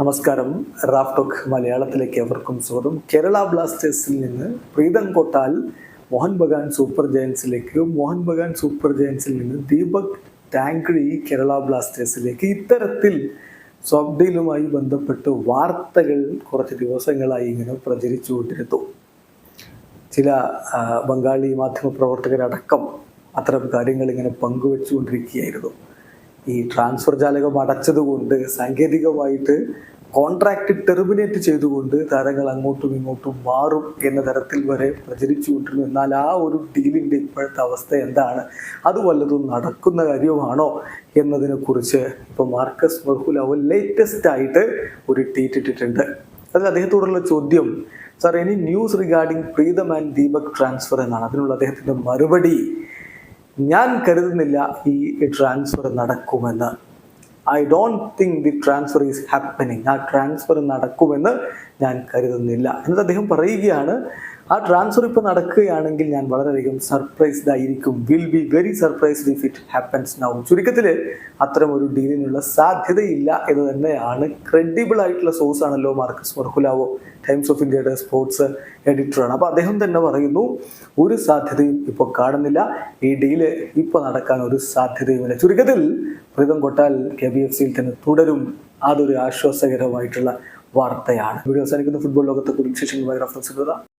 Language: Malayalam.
നമസ്കാരം. റാഫ് ടോക്ക് മലയാളത്തിലേക്ക് എവർക്കും സ്വാഗതം. കേരള ബ്ലാസ്റ്റേഴ്സിൽ നിന്ന് പ്രീതം കൊട്ടാൽ മോഹൻ ബഗാൻ സൂപ്പർ ജയൻസിലേക്ക് മോഹൻ ബഗാൻ സൂപ്പർ ജയൻസിൽ നിന്ന് ദീപക് ടാങ്ക്രി കേരള ബ്ലാസ്റ്റേഴ്സിലേക്ക് ഇത്തരത്തിൽ സ്വപ്ഡീലുമായി ബന്ധപ്പെട്ട് വാർത്തകൾ കുറച്ച് ദിവസങ്ങളായി ഇങ്ങനെ പ്രചരിച്ചുകൊണ്ടിരുന്നു ചില ബംഗാളി മാധ്യമപ്രവർത്തകരടക്കം അത്തരം കാര്യങ്ങൾ ഇങ്ങനെ പങ്കുവെച്ചുകൊണ്ടിരിക്കുകയായിരുന്നു. ഈ ട്രാൻസ്ഫർ ജാലകം അടച്ചതുകൊണ്ട് സാങ്കേതികമായിട്ട് കോൺട്രാക്ട് ടെർമിനേറ്റ് ചെയ്തുകൊണ്ട് താരങ്ങൾ അങ്ങോട്ടും ഇങ്ങോട്ടും മാറും എന്ന തരത്തിൽ വരെ പ്രചരിച്ചുകൊണ്ടിരുന്നു. എന്നാൽ ആ ഒരു ഡീലിന്റെ ഇപ്പോഴത്തെ അവസ്ഥ എന്താണ്? അത് വല്ലതും നടക്കുന്ന കാര്യമാണോ എന്നതിനെ കുറിച്ച് ഇപ്പോൾ മാർക്കസ് മെർഹുലാവ് ലേറ്റസ്റ്റ് ആയിട്ട് ഒരു ട്വീറ്റ് ഇട്ടിട്ടുണ്ട്. അതിൽ അദ്ദേഹത്തോടുള്ള ചോദ്യം sir any news regarding Pritam and Deepak transfer എന്നാണ്. അതിനുള്ള അദ്ദേഹത്തിന്റെ മറുപടി ഞാൻ കരുതുന്നില്ല ഈ ട്രാൻസ്ഫർ നടക്കുമെന്ന്. I don't think the transfer is happening ആ ട്രാൻസ്ഫർ നടക്കുമെന്ന് ഞാൻ കരുതുന്നില്ല. എന്നിട്ട് അദ്ദേഹം പറയുകയാണ് ആ ട്രാൻസ്ഫർ ഇപ്പോൾ നടക്കുകയാണെങ്കിൽ ഞാൻ വളരെയധികം സർപ്രൈസ്ഡ് ആയിരിക്കും. Will be very surprised if it happens now ചുരുക്കത്തിൽ അത്തരം ഒരു ഡീലിനുള്ള സാധ്യതയില്ല എന്ന് തന്നെയാണ് ക്രെഡിബിൾ ആയിട്ടുള്ള സോഴ്സ് ആണല്ലോ മാർക്കസ് മർഹുലാവോ ടൈംസ് ഓഫ് ഇന്ത്യയുടെ സ്പോർട്സ് എഡിറ്ററാണ് അപ്പോൾ അദ്ദേഹം തന്നെ പറയുന്നു ഒരു സാധ്യതയും ഇപ്പോൾ കാണുന്നില്ല. ഈ ഡീൽ ഇപ്പോൾ നടക്കാൻ ഒരു സാധ്യതയുമില്ല. ചുരുക്കത്തിൽ Pritam Kotal K B F സിയിൽ തന്നെ തുടരും. അതൊരു ആശ്വാസകരമായിട്ടുള്ള വാർത്തയാണ്. വീഡിയോ അവസാനിക്കുന്ന. ഫുട്ബോൾ ലോകത്തെ കുറിച്ച് ശേഷം റഫറൻസ്